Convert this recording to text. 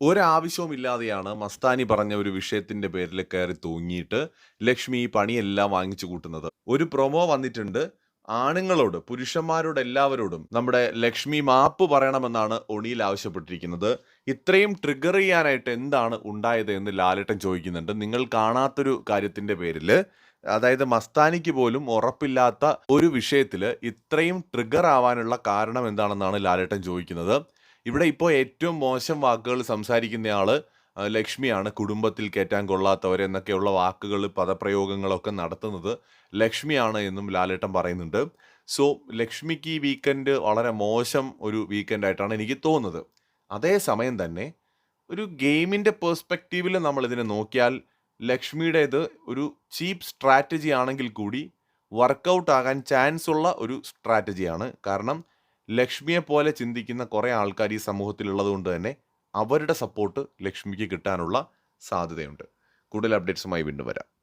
ഒരാവശ്യവുമില്ലാതെയാണ് മസ്താനി പറഞ്ഞ ഒരു വിഷയത്തിന്റെ പേരിൽ കയറി തൂങ്ങിയിട്ട് ലക്ഷ്മി ഈ പണിയെല്ലാം വാങ്ങിച്ചു കൂട്ടുന്നത്. ഒരു പ്രൊമോ വന്നിട്ടുണ്ട്. ആണുങ്ങളോട് പുരുഷന്മാരോട് എല്ലാവരോടും നമ്മുടെ ലക്ഷ്മി മാപ്പ് പറയണമെന്നാണ് ഒണിയിൽ ആവശ്യപ്പെട്ടിരിക്കുന്നത്. ഇത്രയും ട്രിഗർ ചെയ്യാനായിട്ട് എന്താണ് ഉണ്ടായത് എന്ന് ലാലേട്ടൻ ചോദിക്കുന്നുണ്ട്. നിങ്ങൾ കാണാത്തൊരു കാര്യത്തിന്റെ പേരിൽ അതായത് മസ്താനിക്ക് പോലും ഉറപ്പില്ലാത്ത ഒരു വിഷയത്തിൽ ഇത്രയും ട്രിഗർ ആവാനുള്ള കാരണം എന്താണെന്നാണ് ലാലേട്ടൻ ചോദിക്കുന്നത്. ഇവിടെ ഇപ്പോൾ ഏറ്റവും മോശം വാക്കുകൾ സംസാരിക്കുന്ന ആൾ ലക്ഷ്മിയാണ്. കുടുംബത്തിൽ കയറ്റാൻ കൊള്ളാത്തവർ എന്നൊക്കെയുള്ള വാക്കുകൾ പദപ്രയോഗങ്ങളൊക്കെ നടത്തുന്നത് ലക്ഷ്മിയാണ് എന്നും ലാലേട്ടൻ പറയുന്നുണ്ട്. സോ ലക്ഷ്മിക്ക് ഈ വീക്കെൻഡ് വളരെ മോശം ഒരു വീക്കെൻഡ് ആയിട്ടാണ് എനിക്ക് തോന്നുന്നത്. അതേസമയം തന്നെ ഒരു ഗെയിമിന്റെ പേഴ്സ്പെക്റ്റീവിൽ നമ്മൾ ഇതിനെ നോക്കിയാൽ ലക്ഷ്മിയുടേത് ഒരു ചീപ്പ് സ്ട്രാറ്റജി ആണെങ്കിൽ കൂടി വർക്കൗട്ട് ആകാൻ ചാൻസ് ഉള്ള ഒരു സ്ട്രാറ്റജിയാണ്. കാരണം ലക്ഷ്മിയെ പോലെ ചിന്തിക്കുന്ന കുറേ ആൾക്കാർ ഈ സമൂഹത്തിലുള്ളത് കൊണ്ട് തന്നെ അവരുടെ സപ്പോർട്ട് ലക്ഷ്മിക്ക് കിട്ടാനുള്ള സാധ്യതയുണ്ട്. കൂടുതൽ അപ്ഡേറ്റ്സുമായി വീണ്ടും വരാം.